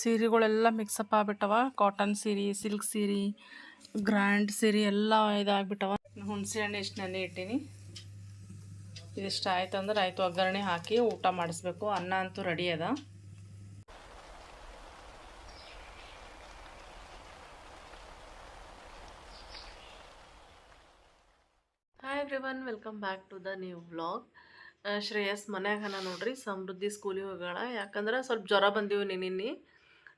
ಸೀರೆಗಳೆಲ್ಲ mix up ಆಗ್ಬಿಟ್ಟವ. Cotton ಸೀರೆ silk ಸೀರೆ ಗ್ರ್ಯಾಂಡ್ ಸೀರೆ ಎಲ್ಲ ಇದಾಗ್ಬಿಟ್ಟವ. ಹುಣಸೆ ಹಣ್ಣು ಇಷ್ಟು ನೆನೆ ಇಟ್ಟೀನಿ. ಇದಿಷ್ಟು ಆಯ್ತು ಅಂದ್ರೆ ಆಯಿತು. ಒಗ್ಗರಣೆ ಹಾಕಿ ಊಟ ಮಾಡಿಸ್ಬೇಕು. ಅನ್ನ ಅಂತೂ ರೆಡಿ ಅದ. Hi everyone welcome back to the new vlog Shreyas ಮನ್ಯಾಗನ ನೋಡ್ರಿ. ಸಮೃದ್ಧಿ ಸ್ಕೂಲಿಗೆ ಹೋಗೋಣ ಯಾಕಂದ್ರೆ ಸ್ವಲ್ಪ ಜ್ವರ ಬಂದಿವು ನಿನ್ನೆ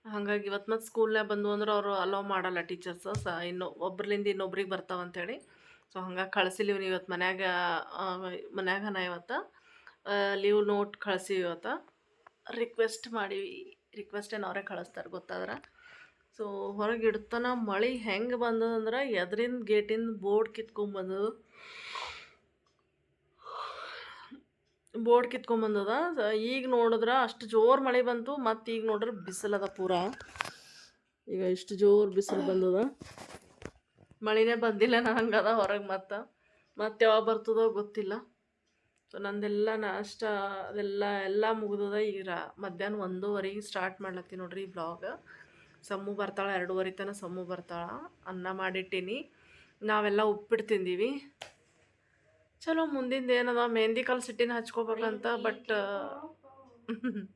ಹಾಗಾಗಿ ಇವತ್ತು ಮತ್ತು ಸ್ಕೂಲ್ನಾಗ ಬಂದು ಅಂದ್ರೆ ಅವರು ಅಲೋ ಮಾಡಲ್ಲ ಟೀಚರ್ಸ್ ಸ ಇನ್ನು ಒಬ್ರಲಿಂದ ಇನ್ನೊಬ್ರಿಗೆ ಬರ್ತಾವಂತೇಳಿ ಸೊ ಹಂಗಾಗಿ ಕಳಿಸಿಲಿವ್ ಇವತ್ತು ಮನ್ಯಾಗ ನಾ ಇವತ್ತು. ಲೀವ್ ನೋಟ್ ಕಳಿಸಿವಿ ಇವತ್ತು. ರಿಕ್ವೆಸ್ಟ್ ಮಾಡೀವಿ. ರಿಕ್ವೆಸ್ಟ್ ಏನು ಅವರೇ ಕಳಿಸ್ತಾರೆ ಗೊತ್ತಾದ್ರೆ? ಸೊ ಹೊರಗೆ ಇಡ್ತಾನ ಮಳೆ ಹೆಂಗೆ ಬಂದದಂದ್ರೆ ಎದ್ರಿಂದ ಗೇಟಿಂದ ಬೋರ್ಡ್ ಕಿತ್ಕೊಂಬಂದದು ಬೋರ್ಡ್ ಕಿತ್ಕೊಂಬಂದದ ಈಗ ನೋಡಿದ್ರೆ ಅಷ್ಟು ಜೋರು ಮಳೆ ಬಂತು, ಮತ್ತು ಈಗ ನೋಡ್ರೆ ಬಿಸಿಲದ ಪೂರ. ಈಗ ಇಷ್ಟು ಜೋರು ಬಿಸಿಲು ಬಂದದ. ಮಳೆನೇ ಬಂದಿಲ್ಲ ಹಂಗದ ಹೊರಗೆ ಮತ್ತೆ. ಮತ್ತೆ ಯಾವಾಗ ಬರ್ತದೋ ಗೊತ್ತಿಲ್ಲ. ಸೊ ನಂದೆಲ್ಲ ನಾಷ್ಟ ಅದೆಲ್ಲ ಎಲ್ಲ ಮುಗಿದದ. ಈಗ ಮಧ್ಯಾಹ್ನ ಒಂದೂವರೆಗೆ ಸ್ಟಾರ್ಟ್ ಮಾಡ್ಲತ್ತೀನಿ ನೋಡ್ರಿ ಈ ಬ್ಲಾಗ್ ಸಮ್ಮು ಬರ್ತಾಳೆ, ಎರಡೂವರೆ ತನಕ ಸಮ್ಮು ಬರ್ತಾಳ. ಅನ್ನ ಮಾಡಿಟ್ಟಿನಿ. ನಾವೆಲ್ಲ ಉಪ್ಪಿಟ್ಟು ತಿಂದೀವಿ. ಚಲೋ ಮುಂದಿಂದ ಏನದ ಮೆಹಂದಿ ಕಲ್ ಸಿಟ್ಟಿನ ಹಚ್ಕೋಬೇಕಂತ ಬಟ್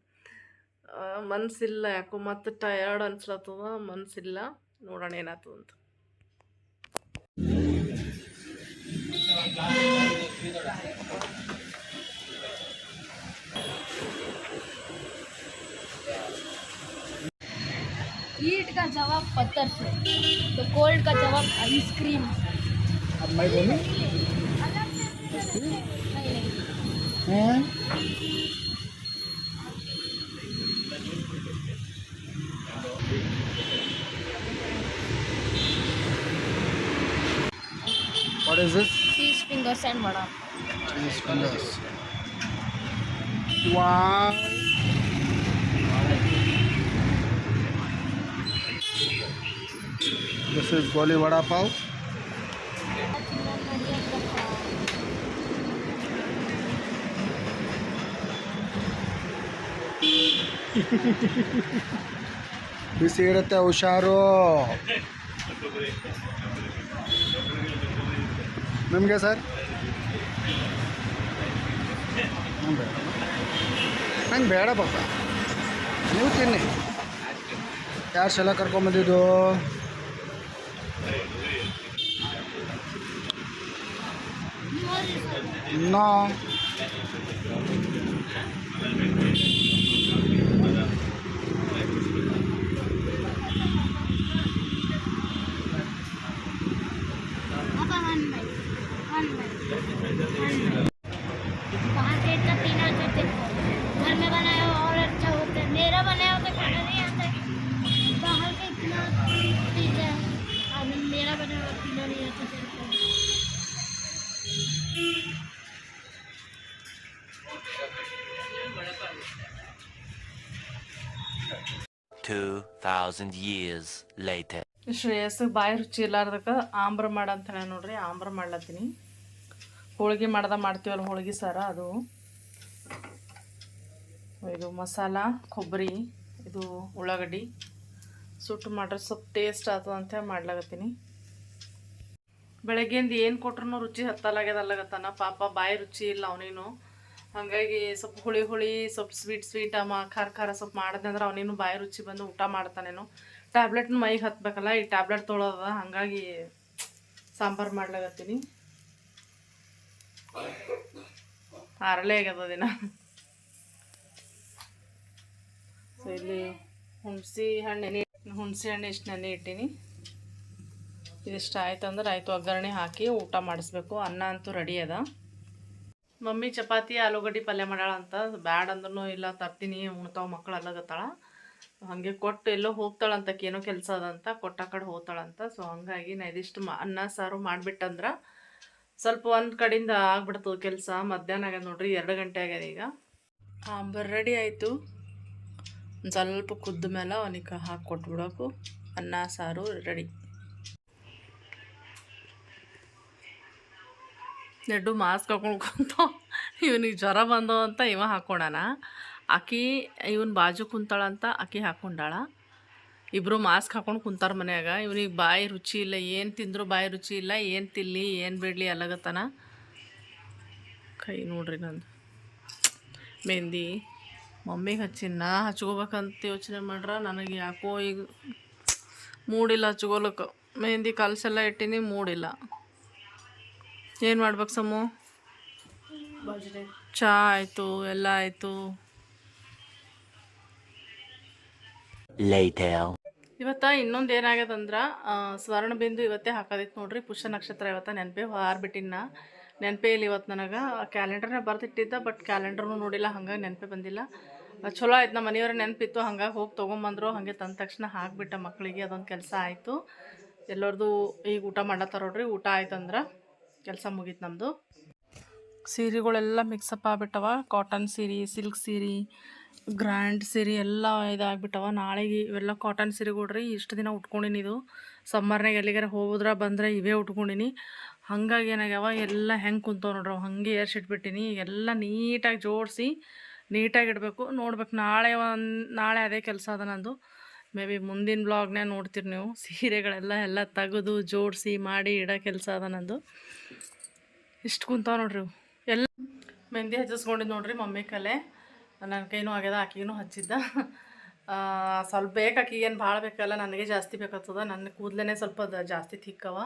ಮನ್ಸಿಲ್ಲ ಯಾಕೋ ಮತ್ತೆ ಟಯರ್ಡ್ ಅನ್ಸ್ಲತ್ತದ ಮನ್ಸಿಲ್ಲ ನೋಡೋಣ ಏನಾಗ್ತದ ಅಂತ हीट का जवाब पत्थर से तो कोल्ड का जवाब आइसक्रीम अब मैं बोलूँ What is this? Cheese fingers and vada. Cheese fingers. Wow. This is Goli Vada Pav. ಬಿಸಿ ಇರುತ್ತೆ, ಹುಷಾರು. ನಿಮಗೆ ಸರ್? ಬೇಡ. ನಂಗೆ ಬೇಡ ಪಾಪ. ನೀವು ತಿನ್ನಿ. ಯಾರು ಸಲ ಕರ್ಕೊಂಬಂದಿದ್ದು ನೋ. 2000 years later. ಶ್ರೇಯಸ್ಸಿಗೆ ಬಾಯಿ ರುಚಿ ಇಲ್ಲಾರ್ದಕ್ಕೆ ಆಂಬ್ರ ಮಾಡಂತಾನೆ ನೋಡ್ರಿ ಆಂಬ್ರ ಮಾಡ್ಲತ್ತೀನಿ. ಹೋಳ್ಗೆ ಮಾಡ್ದ ಮಾಡ್ತೀವಲ್ಲ ಹೋಳಿಗೆ ಸಾರ ಅದು. ಇದು ಮಸಾಲ, ಕೊಬ್ಬರಿ, ಇದು ಉಳ್ಳಾಗಡ್ಡಿ. ಸುಟ್ಟು ಮಾಡ್ರೆ ಸ್ವಲ್ಪ ಟೇಸ್ಟ್ ಆಗ್ತದ ಅಂತ ಮಾಡ್ಲಾಗತ್ತೀನಿ ಬೆಳಗ್ಗೆಯಿಂದ ಏನು ಕೊಟ್ರು ರುಚಿ ಹತ್ತಲಾಗ್ಯದ ಅಲ್ಲಾಗತ್ತಾನ ಪಾಪ ಬಾಯಿ ರುಚಿ ಇಲ್ಲ ಅವನೇನು. ಹಾಗಾಗಿ ಸ್ವಲ್ಪ ಹುಳಿ ಹುಳಿ, ಸ್ವಲ್ಪ ಸ್ವೀಟ್ ಸ್ವೀಟ್ ಅಮ್ಮ ಖಾರ ಖಾರ ಸ್ವಲ್ಪ ಮಾಡಿದೆ ಅಂದ್ರೆ ಅವನೇನು ಬಾಯಿ ರುಚಿ ಬಂದು ಊಟ ಮಾಡ್ತಾನೇನು ಟ್ಯಾಬ್ಲೆಟ್ನ ಮೈಗೆ ಹತ್ಬೇಕಲ್ಲ, ಈ ಟ್ಯಾಬ್ಲೆಟ್ ತೊಳೋದ, ಹಾಗಾಗಿ ಸಾಂಬಾರು ಮಾಡ್ಲಾಗತ್ತೀನಿ ಆರಳೆ ಆಗ್ಯದ ದಿನ. ಸೊ ಇಲ್ಲಿ ಹುಣಸಿ ಹಣ್ಣು ಹುಣಸಿ ಹಣ್ಣು ಇಷ್ಟು ನೆನೆ ಇಟ್ಟೀನಿ. ಇದಿಷ್ಟು ಆಯ್ತು ಅಂದ್ರೆ ಆಯಿತು, ಒಗ್ಗರಣೆ ಹಾಕಿ ಊಟ ಮಾಡಿಸ್ಬೇಕು. ಅನ್ನ ಅಂತೂ ರೆಡಿ ಅದ. ಮಮ್ಮಿ ಚಪಾತಿ, ಆಲೂಗಡ್ಡೆ ಪಲ್ಯ ಮಾಡ್ಯಾಳ ಅಂತ. ಬ್ಯಾಡ ಅಂದ್ರೂ ಇಲ್ಲ, ತರ್ತೀನಿ, ಉಣ್ತಾವ ಮಕ್ಕಳು ಅಲ್ಲಗತ್ತಾಳ. ಹಾಗೆ ಕೊಟ್ಟು ಎಲ್ಲೋ ಹೋಗ್ತಾಳಂತ ಏನೋ ಕೆಲಸ ಅದಂತ ಕೊಟ್ಟ ಕಡೆ ಹೋಗ್ತಾಳಂತ ಸೊ ಹಂಗಾಗಿ ನಾ ಇದಿಷ್ಟು ಅನ್ನ, ಸಾರು ಮಾಡಿಬಿಟ್ಟಂದ್ರೆ ಸ್ವಲ್ಪ ಒಂದು ಕಡೆಯಿಂದ ಆಗ್ಬಿಡ್ತು ಕೆಲಸ. ಮಧ್ಯಾಹ್ನ ಆಗ್ಯದ ನೋಡ್ರಿ, ಎರಡು ಗಂಟೆ ಆಗ್ಯದ ಈಗ. ಆಂಬರ್ ರೆಡಿ ಆಯಿತು. ಒಂದು ಸ್ವಲ್ಪ ಕುದ್ದ ಮೇಲೆ ಅವನಿಗೆ ಹಾಕಿ ಕೊಟ್ಬಿಡೋಕು. ಅನ್ನ, ಸಾರು ರೆಡಿ. ನೆಡ್ಡು ಮಾಸ್ಕ್ ಹಾಕೊಂಡು ಇವನಿಗೆ ಜ್ವರ ಬಂದವ ಅಂತ ಇವ ಹಾಕ್ಕೊಂಡಾನ ಆಕಿ ಇವನ್ ಬಾಜು ಕುಂತಾಳಂತ ಆಕಿ ಹಾಕೊಂಡಾಳ. ಇಬ್ಬರು ಮಾಸ್ಕ್ ಹಾಕೊಂಡು ಕುಂತಾರ ಮನ್ಯಾಗ. ಇವ್ನಿಗೆ ಬಾಯಿ ರುಚಿ ಇಲ್ಲ, ಏನು ತಿಂದರೂ ಬಾಯಿ ರುಚಿ ಇಲ್ಲ, ಏನು ತಿನ್ಲಿ, ಏನು ಬಿಡಲಿ ಅಲ್ಲಗತ್ತಾನ ಕೈ ನೋಡ್ರಿ ನಂದು. ಮೆಹಂದಿ, ಮಮ್ಮಿಗೆ ಹಚ್ಚಿನ ಹಚ್ಕೋಬೇಕಂತ ಯೋಚನೆ ಮಾಡ್ರ, ನನಗೆ ಯಾಕೋ ಈಗ ಮೂಡಿಲ್ಲ ಹಚ್ಕೋಲಕ್ಕೆ ಮೆಹಂದಿ ಕಲಸೆಲ್ಲ ಇಟ್ಟಿನಿ, ಮೂಡಿಲ್ಲ. ಏನು ಮಾಡ್ಬೇಕು ಸಮು? ಚಾ ಆಯಿತು, ಎಲ್ಲ ಆಯಿತು. Later. ಇವತ್ತ ಇನ್ನೊಂದು ಏನಾಗ್ಯದಂದ್ರೆ ಸ್ವರ್ಣ ಬಿಂದು ಇವತ್ತೇ ಹಾಕೋದಿತ್ತು ನೋಡ್ರಿ. ಪುಷ್ಯ ನಕ್ಷತ್ರ ಇವತ್ತ ನೆನಪೇ ಹಾರ್ಬಿಟ್ಟಿನ ನೆನಪೇ ಇಲ್ಲ ಇವತ್ತು ನನಗೆ. ಕ್ಯಾಲೆಂಡರ್ನ ಬರ್ತಿಟ್ಟಿದ್ದ ಬಟ್ ಕ್ಯಾಲೆಂಡರ್ನು ನೋಡಿಲ್ಲ ಹಂಗಾಗಿ ನೆನಪೇ ಬಂದಿಲ್ಲ. ಚಲೋ ಆಯ್ತು ನಮ್ಮ ಮನೆಯವ್ರ ನೆನಪಿತ್ತು, ಹಂಗಾಗಿ ಹೋಗಿ ತೊಗೊಂಬಂದ್ರು, ಹಾಗೆ ತಂದ ತಕ್ಷಣ ಹಾಕ್ಬಿಟ್ಟ ಮಕ್ಕಳಿಗೆ ಅದೊಂದು ಕೆಲಸ ಆಯಿತು. ಎಲ್ಲರದು ಈಗ ಊಟ ಮಾಡತ್ತಾರ ನೋಡ್ರಿ, ಊಟ ಆಯ್ತಂದ್ರೆ ಕೆಲಸ ಮುಗೀತು ನಮ್ಮದು ಸೀರೆಗಳೆಲ್ಲ ಮಿಕ್ಸಪ್ ಆಗ್ಬಿಟ್ಟವ. ಕಾಟನ್ ಸೀರೆ ಸಿಲ್ಕ್ ಸೀರೆ ಗ್ರ್ಯಾಂಡ್ ಸೀರೆ ಎಲ್ಲ ಇದಾಗ್ಬಿಟ್ಟವ. ನಾಳೆಗೆ ಇವೆಲ್ಲ ಕಾಟನ್ ಸೀರೆಗಳ್ರಿ ಇಷ್ಟು ದಿನ ಉಟ್ಕೊಂಡಿನಿ ಇದು. ಸಮ್ಮರ್ನಾಗ ಎಲ್ಲಿಗಾರ ಹೋದ್ರೆ ಬಂದರೆ ಇವೇ ಉಟ್ಕೊಂಡಿನಿ. ಹಂಗಾಗಿ ಏನಾಗ್ಯಾವ, ಎಲ್ಲ ಹೆಂಗೆ ಕುಂತವ ನೋಡ್ರಿ ಹಾಗೆ ಏರ್ಸಿಟ್ಬಿಟ್ಟಿನಿ ಎಲ್ಲ ನೀಟಾಗಿ ಜೋಡಿಸಿ, ನೀಟಾಗಿ ಇಡಬೇಕು. ನೋಡ್ಬೇಕು, ನಾಳೆ ಒಂದು, ನಾಳೆ ಅದೇ ಕೆಲಸ ಅದ ನಂದು. ಮೇ ಬಿ ಮುಂದಿನ ಬ್ಲಾಗ್ನೇ ನೋಡ್ತೀರಿ ನೀವು. ಸೀರೆಗಳೆಲ್ಲ ಎಲ್ಲ ತೆಗೆದು, ಜೋಡಿಸಿ ಮಾಡಿ ಇಡೋ ಕೆಲಸ ಅದ ನಂದು. ಇಷ್ಟು ಕುಂತಾವ ನೋಡ್ರಿ ಎಲ್ಲ ಮೆಹಂದಿ ಹಚ್ಚಿಸ್ಕೊಂಡಿದ್ದು ನೋಡ್ರಿ ಮಮ್ಮಿ ಕಲೆ. ನನ್ನ ಕೈನೂ ಆಗ್ಯದ ಆಕಿಗೂ ಹಚ್ಚಿದ್ದ. ಸ್ವಲ್ಪ ಬೇಕು ಆಕಿಗೆ ಏನು ಭಾಳ ಬೇಕಲ್ಲ, ನನಗೆ ಜಾಸ್ತಿ ಬೇಕಾಗ್ತದ. ನನ್ನ ಕೂದಲೇ ಸ್ವಲ್ಪ ಜಾಸ್ತಿ ಥಿಕ್ಕವ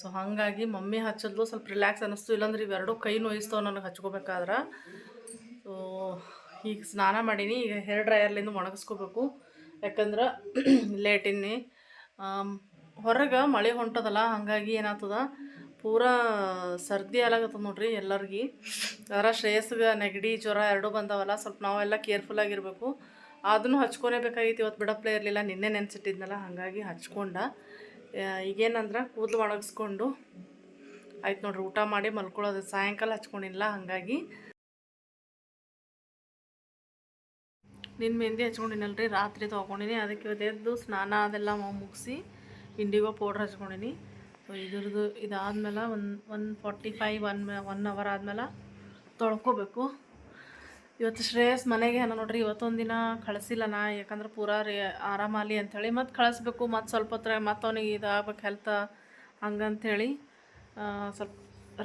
ಸೊ ಹಾಗಾಗಿ ಮಮ್ಮಿ ಹಚ್ಚಿದ್ಲು, ಸ್ವಲ್ಪ ರಿಲ್ಯಾಕ್ಸ್ ಅನ್ನಿಸ್ತು ಇಲ್ಲಾಂದ್ರೆ ಇವೆರಡು ಕೈ ನೋಯಿಸ್ತವ ನನಗೆ ಹಚ್ಕೋಬೇಕಾದ್ರೆ. ಸೊ ಈಗ ಸ್ನಾನ ಮಾಡೀನಿ. ಈಗ ಹೇರ್ ಡ್ರೈಯರ್ಲಿಂದ ಒಣಗಿಸ್ಕೋಬೇಕು. ಯಾಕಂದ್ರೆ ಲೇಟಿನಿ ಹೊರಗೆ ಮಳೆ ಹೊಂಟದಲ್ಲ, ಹಾಗಾಗಿ ಏನಾಗ್ತದ? ಪೂರಾ ಸರ್ದಿ ಆಲಾಗತ್ತದ ನೋಡ್ರಿ ಎಲ್ಲರಿಗೆ. ಅದರ ಶ್ರೇಯಸ್ಗೆ ನೆಗಡಿ ಜ್ವರ ಎರಡೂ ಬಂದವಲ್ಲ, ಸ್ವಲ್ಪ ನಾವೆಲ್ಲ ಕೇರ್ಫುಲ್ ಕೇರ್ಫುಲ್ಲಾಗಿರಬೇಕು ಅದನ್ನು ಹಚ್ಕೊನೇಬೇಕಾಗಿತ್ತು ಇವತ್ತು ಬಿಡಪ್ಲೇ ಇರಲಿಲ್ಲ, ನಿನ್ನೆ ನೆನೆಸಿಟ್ಟಿದ್ನಲ್ಲ, ಹಾಗಾಗಿ ಹಚ್ಕೊಂಡ. ಈಗೇನಂದ್ರೆ ಕೂದಲು ಒಣಗಿಸ್ಕೊಂಡು ಆಯ್ತು ನೋಡ್ರಿ, ಊಟ ಮಾಡಿ ಮಲ್ಕೊಳ್ಳೋದು. ಸಾಯಂಕಾಲ ಹಚ್ಕೊಂಡಿಲ್ಲ, ಹಾಗಾಗಿ ನಿನ್ನ ಮೆಹಂದಿ ಹಚ್ಕೊಂಡಿನಲ್ರಿ, ರಾತ್ರಿ ತೊಗೊಂಡಿನಿ ಅದಕ್ಕೆ ಇವತ್ತು ಎದ್ದು ಸ್ನಾನ ಅದೆಲ್ಲ ಮುಗಿಸಿ ಇಂಡಿಗೋ ಪೌಡ್ರ್ ಹಚ್ಕೊಂಡಿನಿ. ಇದ್ರದ್ದು ಇದಾದ್ಮೇಲೆ ಒಂದು one forty five one one hour ಆದ್ಮೇಲೆ ತೊಳ್ಕೊಬೇಕು. ಇವತ್ತು ಶ್ರೇಯಸ್ ಮನೆಗೆ ಏನೋ ನೋಡ್ರಿ ಇವತ್ತೊಂದು ದಿನ ಕಳಿಸಿಲ್ಲ ನಾ, ಯಾಕಂದ್ರೆ ಪೂರಾ ರೇ ಆರಾಮಾಲಿ ಅಂಥೇಳಿ ಮತ್ತು ಕಳಿಸ್ಬೇಕು, ಮತ್ತು ಸ್ವಲ್ಪ ಹೊತ್ರ ಮತ್ತು ಅವನಿಗೆ ಇದಾಗ್ಬೇಕು ಹೆಲ್ತ್ ಹಂಗಂಥೇಳಿ ಸ್ವಲ್ಪ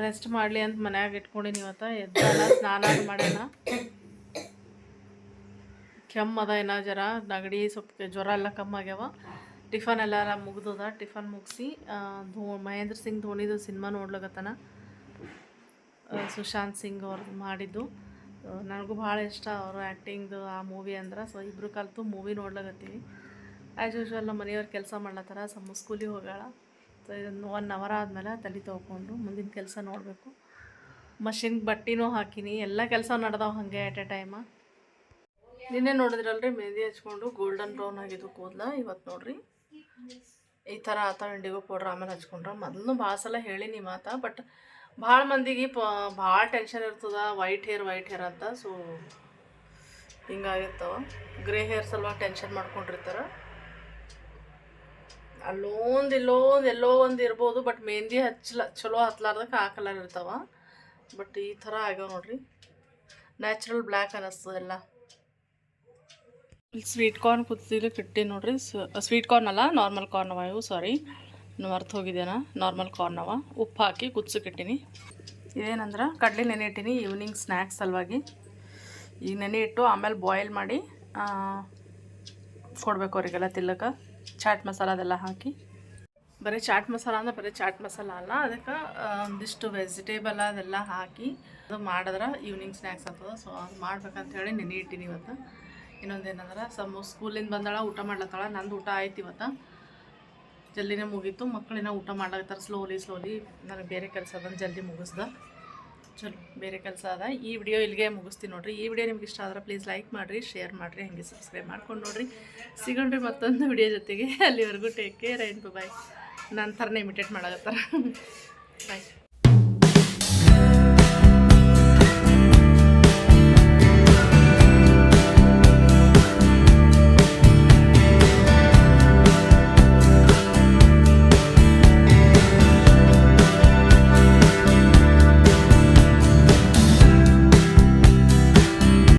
ರೆಸ್ಟ್ ಮಾಡಲಿ ಅಂತ ಮನ್ಯಾಗ ಇಟ್ಕೊಂಡಿನಿ ಇವತ್ತು ಎದ್ದಲ್ಲ ಸ್ನಾನ ಮಾಡ್ಯಾನ. ಕೆಮ್ಮು ಅದ ಏನೋ ಜರ, ನೆಗಡಿ, ಸ್ವಲ್ಪ ಜ್ವರ ಎಲ್ಲ ಕಮ್ಮಾಗ್ಯಾವ ಟಿಫನ್ ಎಲ್ಲ ಮುಗ್ದದ? ಟಿಫನ್ ಮುಗಿಸಿ ಧೋ, ಮಹೇಂದ್ರ ಸಿಂಗ್ ಧೋನಿದು ಸಿನಿಮಾ ನೋಡ್ಲಕತ್ತಾನ. ಸುಶಾಂತ್ ಸಿಂಗ್ ಅವ್ರದ್ದು ಮಾಡಿದ್ದು. ನನಗೂ ಭಾಳ ಇಷ್ಟ ಅವರು ಆ್ಯಕ್ಟಿಂಗ್ದು ಆ ಮೂವಿ ಅಂದ್ರೆ. ಸೊ ಇಬ್ಬರು ಕಲಿತು ಮೂವಿ ನೋಡ್ಲಕತ್ತೀವಿ. ಆ್ಯಸ್ ಯೂಶ್ವಲ್ ನಮ್ಮ ಮನೆಯವ್ರು ಕೆಲಸ ಮಾಡ್ಲತ್ತಾರ ಸಮ್ಮ ಸ್ಕೂಲಿಗೆ ಹೋಗಾಳ ಸೊ ಇದನ್ನು ಒನ್ ಅವರ್ ಆದಮೇಲೆ ತಲೆ ತೊಗೊಂಡು ಮುಂದಿನ ಕೆಲಸ ನೋಡಬೇಕು. ಮಷಿನ್ಗೆ ಬಟ್ಟಿನೂ ಹಾಕಿನಿ, ಎಲ್ಲ ಕೆಲಸ ನಡೆದಾವೆ ಹಾಗೆ ಎಟ್ ಎ ಟೈಮ ನಿನ್ನೆ ನೋಡಿದ್ರಲ್ರಿ, ಮೆಹಂದಿ ಹಚ್ಕೊಂಡು ಗೋಲ್ಡನ್ ಬ್ರೌನ್ ಆಗಿದ್ದು ಕೂದಲ ಇವತ್ತು ನೋಡ್ರಿ. ಈ ಥರ ಆತ ಇಂಡಿಗೋ ಪೌಡ್ರ್ ಆಮೇಲೆ ಹಚ್ಕೊಂಡ್ರೆ ಮೊದಲು ಭಾಳ ಸಲ ಹೇಳೀನಿ ಮಾತ ಬಟ್ ಭಾಳ ಮಂದಿಗೆ ಪ, ಭಾಳ ಟೆನ್ಷನ್ ಇರ್ತದ ವೈಟ್ ಹೇರ್ ವೈಟ್ ಹೇರ್ ಅಂತ ಸೊ ಹಿಂಗಾಗಿರ್ತಾವ. ಗ್ರೇ ಹೇರ್ ಸಲುವಾಗಿ ಟೆನ್ಷನ್ ಮಾಡ್ಕೊಂಡಿರ್ತಾರೆ. ಅಲ್ಲೊಂದು ಇಲ್ಲೊಂದು ಎಲ್ಲೋ ಒಂದು ಇರ್ಬೋದು ಬಟ್ ಮೆಹಂದಿ ಹಚ್ಚಲ ಚಲೋ ಹತ್ಲಾರ್ದಕ್ಕೆ ಆ ಕಲರ್ ಇರ್ತಾವ. ಬಟ್ ಈ ಥರ ಆಗ್ಯಾವ ನೋಡ್ರಿ. ನ್ಯಾಚುರಲ್ ಬ್ಲ್ಯಾಕ್ ಅನ್ನಿಸ್ತದೆ ಎಲ್ಲ. ಇಲ್ಲಿ ಸ್ವೀಟ್ ಕಾರ್ನ್ ಕುದಿಲಿಕ್ಕೆ ಕಿಟ್ಟಿ ನೋಡ್ರಿ. ಸ್ವೀಟ್ ಕಾರ್ನ್ ಅಲ್ಲ ನಾರ್ಮಲ್ ಕಾರ್ನ್ ಅವ ಇವು ಸಾರಿ ಮರ್ತು ಹೋಗಿದ್ದೇನ ನಾರ್ಮಲ್ ಕಾರ್ನ್ ಅವ. ಉಪ್ಪು ಹಾಕಿ ಕುದಿಸು ಇಟ್ಟೀನಿ ಇದೇನಂದ್ರೆ, ಕಡಲೆ ನೆನೆ ಇಟ್ಟಿನಿ ಈವ್ನಿಂಗ್ ಸ್ನ್ಯಾಕ್ಸ್ ಸಲುವಾಗಿ. ಈಗ ನೆನೆ ಇಟ್ಟು ಆಮೇಲೆ ಬಾಯ್ಲ್ ಮಾಡಿ ಕೊಡಬೇಕು ಅವರಿಗೆಲ್ಲ ತಿಲ್ಲಕ್ಕೆ ಚಾಟ್ ಮಸಾಲ ಅದೆಲ್ಲ ಹಾಕಿ. ಬರೀ ಚಾಟ್ ಮಸಾಲ ಅಂದ್ರೆ ಬರೀ ಚಾಟ್ ಮಸಾಲ ಅಲ್ಲ, ಅದಕ್ಕೆ ಒಂದಿಷ್ಟು ವೆಜಿಟೇಬಲ್ ಅದೆಲ್ಲ ಹಾಕಿ. ಅದು ಮಾಡಿದ್ರೆ ಈವ್ನಿಂಗ್ ಸ್ನ್ಯಾಕ್ಸ್ ಆಗ್ತದೆ. ಸೊ ಅದು ಮಾಡ್ಬೇಕಂತ ಹೇಳಿ ನೆನೆ ಇಟ್ಟಿನಿ ಇವತ್ತು. ಇನ್ನೊಂದೇನಂದ್ರೆ ಸಮ ಸ್ಕೂಲಿಂದ ಬಂದಾಳ, ಊಟ ಮಾಡ್ಲತ್ತಾಳ, ನಂದು ಊಟ ಆಯ್ತು ಇವತ್ತು. ಜಲ್ದಿನೇ ಮುಗೀತು ಮಕ್ಕಳಿನ ಊಟ ಮಾಡ್ಲಾಕತ್ತಾರೆ ಸ್ಲೋಲಿ ಸ್ಲೋಲಿ ನನಗೆ ಬೇರೆ ಕೆಲಸ ಅದನ್ನು ಜಲ್ದಿ ಮುಗಿಸ್ದ. ಚಲೋ, ಬೇರೆ ಕೆಲಸ ಅದ. ಈ ವಿಡಿಯೋ ಇಲ್ಲಿಗೆ ಮುಗಿಸ್ತೀನಿ ನೋಡ್ರಿ. ಈ ವಿಡಿಯೋ ನಿಮ್ಗೆ ಇಷ್ಟ ಆದ್ರೆ ಪ್ಲೀಸ್ ಲೈಕ್ ಮಾಡಿರಿ ಶೇರ್ ಮಾಡಿರಿ, ಹಾಗೆ ಸಬ್ಸ್ಕ್ರೈಬ್ ಮಾಡ್ಕೊಂಡು ನೋಡ್ರಿ. ಸಿಗೋಣ್ರಿ ಮತ್ತೊಂದು ವಿಡಿಯೋ ಜೊತೆಗೆ. ಅಲ್ಲಿವರೆಗೂ ಟೇಕ್ ಕೇರ್ ಆ್ಯಂಡ್ ಬಾಯ್ ನನ್ನ ಥರನೇ ಇಮಿಟೇಟ್ ಮಾಡಕತ್ತಾರ. ಬಾಯ್